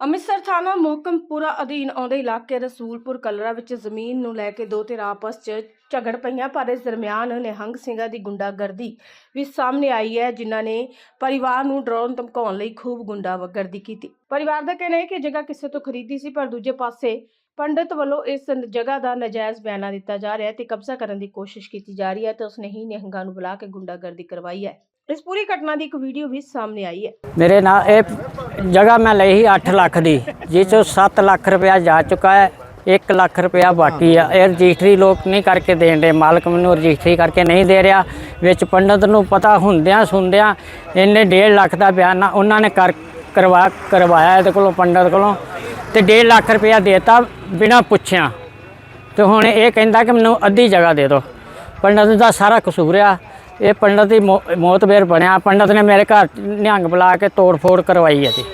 ਅੰਮ੍ਰਿਤਸਰ ਥਾਣਾ ਮੋਹਕਮਪੁਰਾ ਅਧੀਨ ਆਉਂਦੇ ਇਲਾਕੇ ਰਸੂਲਪੁਰ ਕਲਰਾ ਵਿੱਚ ਜ਼ਮੀਨ ਨੂੰ ਲੈ ਕੇ ਦੋ ਧਿਰ ਆਪਸ 'ਚ ਝਗੜ ਪਈਆਂ, ਪਰ ਇਸ ਦਰਮਿਆਨ ਨਿਹੰਗ ਸਿੰਘਾਂ ਦੀ ਗੁੰਡਾਗਰਦੀ ਵੀ ਸਾਹਮਣੇ ਆਈ ਹੈ, ਜਿਨ੍ਹਾਂ ਨੇ ਪਰਿਵਾਰ ਨੂੰ ਡਰਾਉਣ ਧਮਕਾਉਣ ਲਈ ਖੂਬ ਗੁੰਡਾਗਰਦੀ ਕੀਤੀ। ਪਰਿਵਾਰ ਦਾ ਕਹਿਣਾ ਹੈ ਕਿ ਜਗ੍ਹਾ ਕਿਸੇ ਤੋਂ ਖਰੀਦੀ ਸੀ, ਪਰ ਦੂਜੇ ਪਾਸੇ ਪੰਡਿਤ ਵੱਲੋਂ ਇਸ ਜਗ੍ਹਾ ਦਾ ਨਜਾਇਜ਼ ਬਿਆਨਾ ਦਿੱਤਾ ਜਾ ਰਿਹਾ ਹੈ ਤੇ ਕਬਜ਼ਾ ਕਰਨ ਦੀ ਕੋਸ਼ਿਸ਼ ਕੀਤੀ ਜਾ ਰਹੀ ਹੈ ਤੇ ਉਸਨੇ ਹੀ ਨਿਹੰਗਾਂ ਨੂੰ ਬੁਲਾ ਕੇ ਗੁੰਡਾਗਰਦੀ ਕਰਵਾਈ ਹੈ। ਇਸ ਪੂਰੀ ਘਟਨਾ ਦੀ ਇੱਕ ਵੀਡੀਓ ਵੀ ਸਾਹਮਣੇ ਆਈ ਹੈ। ਮੇਰੇ ਨਾਲ ਇਹ ਜਗ੍ਹਾ ਮੈਂ ਲਈ ਸੀ 8 ਲੱਖ ਦੀ, ਜਿਸ ਚੋਂ 7 ਲੱਖ ਰੁਪਇਆ ਜਾ ਚੁੱਕਾ ਹੈ 1 ਲੱਖ ਰੁਪਇਆ ਬਾਕੀ ਆ। ਇਹ ਰਜਿਸਟਰੀ ਲੋਕ ਨਹੀਂ ਕਰਕੇ ਦੇਣ ਦੇ, ਮਾਲਕ ਮੈਨੂੰ ਰਜਿਸਟਰੀ ਕਰਕੇ ਨਹੀਂ ਦੇ ਰਿਹਾ। ਵਿੱਚ ਪੰਡਤ ਨੂੰ ਪਤਾ ਹੁੰਦਿਆਂ ਸੁਣਦਿਆਂ ਇਹਨੇ 1.5 ਲੱਖ ਦਾ ਬਿਆਨ ਉਹਨਾਂ ਨੇ ਕਰ, ਕਰਵਾ, ਕਰਵਾਇਆ ਇਹਦੇ ਕੋਲੋਂ, ਪੰਡਤ ਕੋਲੋਂ। ਤੇ 1.5 ਲੱਖ ਰੁਪਇਆ ਦੇਤਾ ਬਿਨਾਂ ਪੁੱਛਿਆ। ਤੇ ਹੁਣ ਇਹ ਕਹਿੰਦਾ ਕਿ ਮੈਨੂੰ ਅੱਧੀ ਜਗ੍ਹਾ ਦੇ ਦਿਓ। ਪੰਡਤ ਦਾ ਸਾਰਾ ਕਸੂਰ ਆ। ਇਹ ਪੰਡਤ ਦੀ ਮੌ- ਮੌਤਬੇਰ ਬਣਿਆ। ਪੰਡਤ ਨੇ ਮੇਰੇ ਘਰ ਨਿਹੰਗ ਬੁਲਾ ਕੇ ਤੋੜ ਫੋੜ ਕਰਵਾਈ ਹੈ ਜੀ।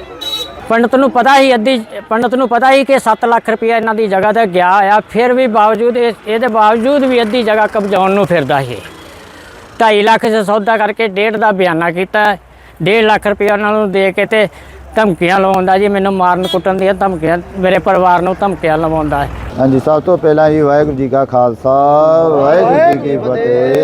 ਪੰਡਤ ਨੂੰ ਪਤਾ ਹੀ ਅੱਧੀ, ਪੰਡਤ ਨੂੰ ਪਤਾ ਹੀ ਕਿ 7 ਲੱਖ ਰੁਪਇਆ ਇਹਨਾਂ ਦੀ ਜਗ੍ਹਾ ਤੇ ਗਿਆ ਆ। ਫਿਰ ਵੀ ਬਾਵਜੂਦ ਇਹ- ਇਹਦੇ ਬਾਵਜੂਦ ਵੀ ਅੱਧੀ ਜਗ੍ਹਾ ਕਬਜ਼ਾਉਣ ਨੂੰ ਫਿਰਦਾ ਸੀ 2.5 ਲੱਖ ਦਾ ਸੌਦਾ ਕਰਕੇ ਡੇਢ ਦਾ ਬਿਆਨਾ ਕੀਤਾ। 1.5 ਲੱਖ ਰੁਪਇਆ ਉਹਨਾਂ ਨੂੰ ਦੇ ਕੇ ਤੇ ਧਮਕੀਆਂ ਲਵਾਉਂਦਾ ਜੀ। ਮੈਨੂੰ ਮਾਰਨ ਕੁੱਟਣ ਦੀਆਂ ਧਮਕੀਆਂ, ਮੇਰੇ ਪਰਿਵਾਰ ਨੂੰ ਧਮਕੀਆਂ ਲਵਾਉਂਦਾ। ਹਾਂਜੀ, ਸਭ ਤੋਂ ਪਹਿਲਾਂ ਜੀ ਵਾਹਿਗੁਰੂ ਜੀ ਕਾ ਖਾਲਸਾ। ਵਾਹਿਗੁਰੂ ਜੀ ਕੀ ਫਤਿਹ।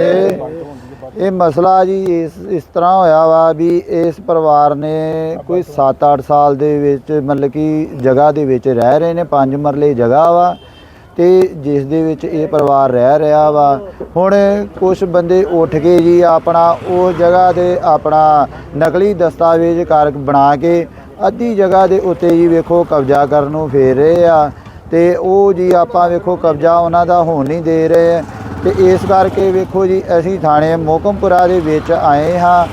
ਇਹ ਮਸਲਾ ਜੀ ਇਸ ਇਸ ਤਰ੍ਹਾਂ ਹੋਇਆ ਵਾ ਵੀ ਇਸ ਪਰਿਵਾਰ ਨੇ ਕੋਈ 7-8 ਸਾਲ ਦੇ ਵਿੱਚ ਮਤਲਬ ਕਿ ਜਗ੍ਹਾ ਦੇ ਵਿੱਚ ਰਹਿ ਰਹੇ ਨੇ, ਪੰਜ ਮਰਲੇ ਜਗ੍ਹਾ ਵਾ ਤੇ ਜਿਸ ਦੇ ਵਿੱਚ ਇਹ ਪਰਿਵਾਰ ਰਹਿ ਰਿਹਾ ਵਾ। ਹੁਣ ਕੁਝ ਬੰਦੇ ਉੱਠ ਕੇ ਜੀ ਆਪਣਾ ਉਹ ਜਗ੍ਹਾ ਦੇ ਆਪਣਾ ਨਕਲੀ ਦਸਤਾਵੇਜ਼ ਕਰ ਬਣਾ ਕੇ ਅੱਧੀ ਜਗ੍ਹਾ ਦੇ ਉੱਤੇ ਜੀ ਵੇਖੋ ਕਬਜ਼ਾ ਕਰਨ ਨੂੰ ਫੇਰ ਰਹੇ ਆ ਤੇ ਉਹ ਜੀ ਆਪਾਂ ਵੇਖੋ ਕਬਜ਼ਾ ਉਹਨਾਂ ਦਾ ਹੋਣ ਨਹੀਂ ਦੇ ਰਹੇ। ਤੇ ਇਸ ਕਰਕੇ ਵੇਖੋ ਜੀ, ਅਸੀਂ ਥਾਣੇ ਮੋਕਮਪੁਰਾ ਦੇ ਵਿੱਚ ਆਏ ਹਾਂ।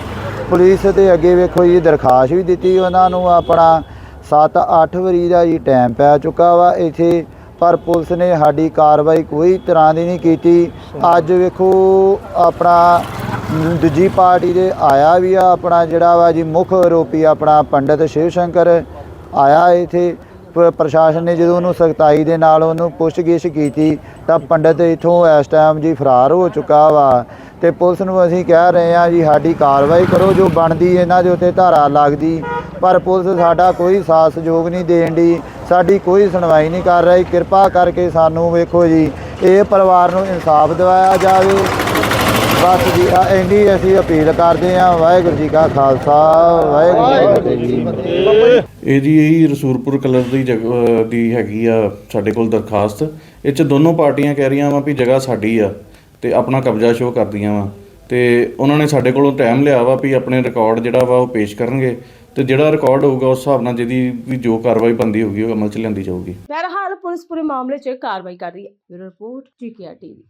ਪੁਲਿਸ ਦੇ ਅੱਗੇ ਵੇਖੋ ਜੀ, ਦਰਖਾਸਤ ਵੀ ਦਿੱਤੀ ਉਹਨਾਂ ਨੂੰ। ਆਪਣਾ 7-8 ਵਾਰੀ ਦਾ ਜੀ ਟਾਈਮ ਪੈ ਚੁੱਕਾ ਵਾ ਇੱਥੇ, ਪਰ ਪੁਲਿਸ ਨੇ ਸਾਡੀ ਕਾਰਵਾਈ ਕੋਈ ਤਰ੍ਹਾਂ ਦੀ ਨਹੀਂ ਕੀਤੀ। ਅੱਜ ਵੇਖੋ, ਆਪਣਾ ਦੂਜੀ ਪਾਰਟੀ ਦੇ ਆਇਆ ਵੀ ਆ, ਆਪਣਾ ਜਿਹੜਾ ਵਾ ਜੀ, ਮੁੱਖ ਆਰੋਪੀ ਆਪਣਾ ਪੰਡਿਤ ਸ਼ਿਵ ਸ਼ੰਕਰ ਆਇਆ ਇੱਥੇ। ਪ- ਪ੍ਰਸ਼ਾਸਨ ਨੇ ਜਦੋਂ ਉਹਨੂੰ ਸਖਤਾਈ ਦੇ ਨਾਲ ਉਹਨੂੰ ਪੁੱਛਗਿੱਛ ਕੀਤੀ ਤਾਂ ਪੰਡਿਤ ਇਥੋਂ ਇਸ ਟਾਈਮ ਜੀ ਫਰਾਰ ਹੋ ਚੁੱਕਾ ਵਾ ਤੇ ਪੁਲਿਸ ਨੂੰ ਅਸੀਂ ਕਹਿ ਰਹੇ ਹਾਂ ਜੀ ਸਾਡੀ ਕਾਰਵਾਈ ਕਰੋ, ਜੋ ਬਣਦੀ ਇਹਨਾਂ ਦੇ ਉੱਤੇ ਧਾਰਾ ਲੱਗਦੀ, ਪਰ ਪੁਲਿਸ ਸਾਡਾ ਕੋਈ ਸਾਥ ਸਹਿਯੋਗ ਨਹੀਂ ਦੇਣ ਦੀ ਸਾਡੀ ਕੋਈ ਸੁਣਵਾਈ ਨਹੀਂ ਕਰ ਰਹੀ, ਕਿਰਪਾ ਕਰਕੇ ਸਾਨੂੰ ਵੇਖੋ ਜੀ, ਇਹ ਪਰਿਵਾਰ ਨੂੰ ਇਨਸਾਫ ਦਿਵਾਇਆ ਜਾਵੇ। ਬਸ ਜੀ ਆ ਇੰਨੀ ਅਸੀਂ ਅਪੀਲ ਕਰਦੇ ਹਾਂ ਵਾਹਿਗੁਰੂ ਜੀ ਕਾ ਖਾਲਸਾ ਵਾਹਿਗੁਰੂ ਜੀ ਕੀ ਫਤਿਹ। ਇਹ ਜੀ ਇਹੀ ਰਸੂਰਪੁਰ ਕਲਰ ਦੀ ਜਗ੍ਹਾ ਦੀ ਹੈਗੀ ਆ ਸਾਡੇ ਕੋਲ ਦਰਖਾਸਤ। ਇਹ ਚ ਦੋਨੋਂ ਪਾਰਟੀਆਂ ਕਹਿ ਰਹੀਆਂ ਵਾ ਵੀ ਜਗ੍ਹਾ ਸਾਡੀ ਆ ਤੇ ਆਪਣਾ ਕਬਜ਼ਾ ਸ਼ੋਅ ਕਰਦੀਆਂ ਵਾ। ਤੇ ਉਹਨਾਂ ਨੇ ਸਾਡੇ ਕੋਲੋਂ ਟਾਈਮ ਲਿਆ ਵਾ ਵੀ ਆਪਣੇ ਰਿਕਾਰਡ ਜਿਹੜਾ ਵਾ ਉਹ ਪੇਸ਼ ਕਰਨਗੇ। ਤੇ ਜਿਹੜਾ ਰਿਕਾਰਡ ਹੋਊਗਾ ਉਸ ਹਿਸਾਬ ਨਾਲ ਜਿਹਦੀ ਵੀ ਜੋ ਕਾਰਵਾਈ ਬੰਦੀ ਹੋਊਗੀ ਉਹ ਅਮਲ ਚ ਲਿਆਂਦੀ ਜਾਊਗੀ। ਬਹਰਹਾਲ ਪੁਲਿਸ ਪੂਰੇ ਮਾਮਲੇ 'ਚ ਕਾਰਵਾਈ ਕਰ ਰਹੀ ਹੈ। Bureau report GKR TV